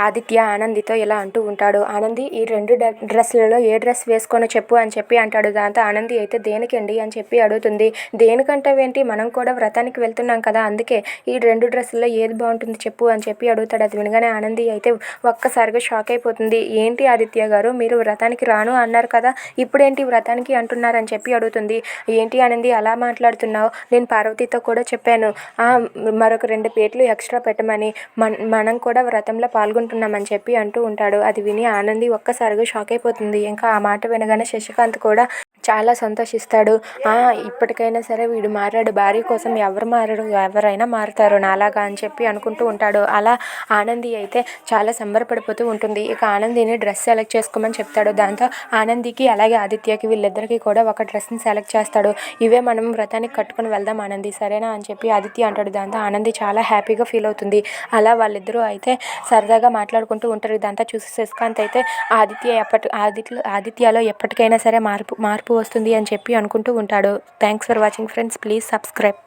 ఆదిత్య ఆనందితో ఇలా అంటూ ఉంటాడు. ఆనంది ఈ రెండు డ్రెస్సులలో ఏ డ్రెస్ వేసుకోనో చెప్పు అని చెప్పి అంటాడు. దాంతో ఆనంది అయితే దేనికండి? అని చెప్పి అడుగుతుంది. దేనికంటావేంటి? మనం కూడా వ్రతానికి వెళ్తున్నాం కదా అందుకే ఈ రెండు డ్రెస్సుల్లో ఏది బాగుంటుంది చెప్పు అని చెప్పి అడుగుతాడు. అది వినగానే ఆనంది అయితే ఒక్కసారిగా షాక్ అయిపోతుంది. ఏంటి ఆదిత్య గారు? మీరు వ్రతానికి రాను అన్నారు కదా ఇప్పుడేంటి వ్రతానికి అంటున్నారని చెప్పి అడుగుతుంది. ఏంటి ఆనంది అలా మాట్లాడుతున్నావు? నేను పార్వతితో కూడా చెప్పాను. మరొక రెండు పేట్లు ఎక్స్ట్రా పెట్టమని. మనం కూడా వ్రతంలో చేసుకుంటున్నామని చెప్పి అంటూ ఉంటాడు. అది విని ఆనంది ఒక్కసారిగా షాక్ అయిపోతుంది. ఇంకా ఆ మాట వినగానే శశికాంత్ కూడా చాలా సంతోషిస్తాడు. "ఆ, ఇప్పటికైనా సరే వీడు మారాడు. భార్య కోసం ఎవరు మారడు ఎవరైనా మారుతారు నాలాగా అని చెప్పి అనుకుంటూ ఉంటాడు. అలా ఆనంది అయితే చాలా సంబరపడిపోతూ ఉంటుంది. ఇక ఆనందిని డ్రెస్ సెలెక్ట్ చేసుకోమని చెప్తాడు. దాంతో ఆనందికి అలాగే ఆదిత్యకి వీళ్ళిద్దరికీ కూడా ఒక డ్రెస్ని సెలెక్ట్ చేస్తాడు. ఇవే మనం వ్రతానికి కట్టుకుని వెళ్దాం ఆనంది. సరేనా? అని చెప్పి ఆదిత్య అంటాడు. దాంతో ఆనంది చాలా హ్యాపీగా ఫీల్ అవుతుంది. అలా వాళ్ళిద్దరూ అయితే సరదాగా మాట్లాడుకుంటూ ఉంటారు. ఇదంతా చూసి శశికాంత్ అయితే ఆదిత్య ఎప్పటి ఆదిత్య ఆదిత్యలో ఎప్పటికైనా సరే మార్పు మార్పు వస్తుంది అని చెప్పి అనుకుంటూ ఉంటాడు. Thanks for watching friends please subscribe